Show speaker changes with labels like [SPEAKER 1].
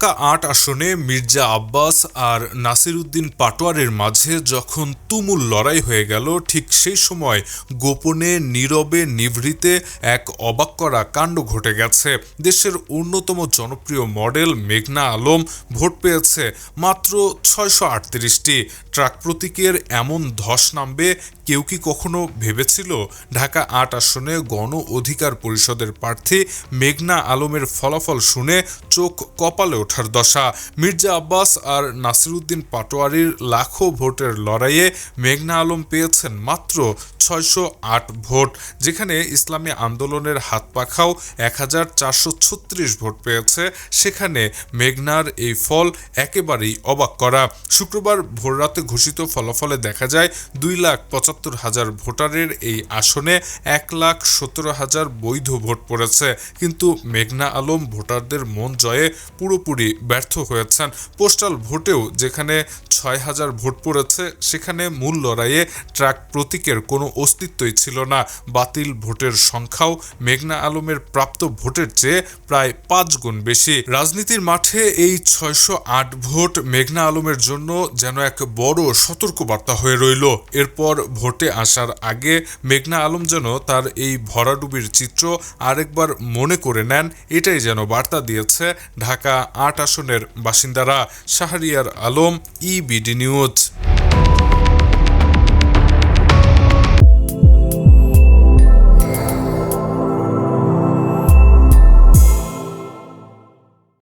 [SPEAKER 1] ঢাকা আট আসনে মির্জা আব্বাস আর নাসিরউদ্দিন পাটোয়ারের মাঝে যখন তুমুল লড়াই হয়ে গেল, ঠিক সেই সময় গোপনে, নীরবে, নিভৃতে এক অবাক করা কাণ্ড ঘটে গেছে। দেশের অন্যতম জনপ্রিয় মডেল মেঘনা আলম ভোট পেয়েছে মাত্র ছয়শো আটত্রিশটি। ট্রাক প্রতীকের এমন ধস নামবে কেউ কি কখনো ভেবেছিল? ঢাকা আট আসনে গণ অধিকার পরিষদের প্রার্থী মেঘনা আলমের ফলাফল শুনে চোখ কপালে ওঠার দশা। মির্জা আব্বাস আর নাসিরুদ্দিন পাটোয়ারির লাখো ভোটের লড়াইয়ে মেঘনা আলম পেয়েছেন মাত্র ছয়শো আট ভোট, যেখানে ইসলামী আন্দোলনের হাত পাখাও এক হাজার চারশো ছত্রিশ ভোট পেয়েছে। সেখানে মেঘনার এই ফল একেবারেই অবাক করা। শুক্রবার ভোররাতে ঘোষিত ফলাফলে দেখা যায়, দুই লাখ পঁচাত্তর হাজার ভোটারের এই আসনে এক লাখ সতেরো হাজার বৈধ ভোট পড়েছে। কিন্তু মেঘনা আলম ভোটারদের মন জয়ে পুরোপুরি ব্যর্থ হয়েছেন। পোস্টাল ভোটেও যেখানে ছয় হাজার ভোট পড়েছে, সেখানে মূল লড়াইয়ে ট্রাক প্রতীকের কোনো অস্তিত্বই ছিল না। বাতিল ভোটের সংখ্যাও মেঘনা আলমের প্রাপ্ত ভোটের চেয়ে প্রায় পাঁচ গুণ বেশি। রাজনীতির মাঠে এই ছয়শো আট ভোট মেঘনা আলমের জন্য যেন এক বড় সতর্কবার্তা হয়ে রইল। এরপর ভোটে আসার আগে মেঘনা আলম যেন তার এই ভরাডুবির চিত্র আরেকবার মনে করে নেন, এটাই যেন বার্তা দিয়েছে ঢাকা আট আসনের বাসিন্দারা। Shahriar Alam EBD news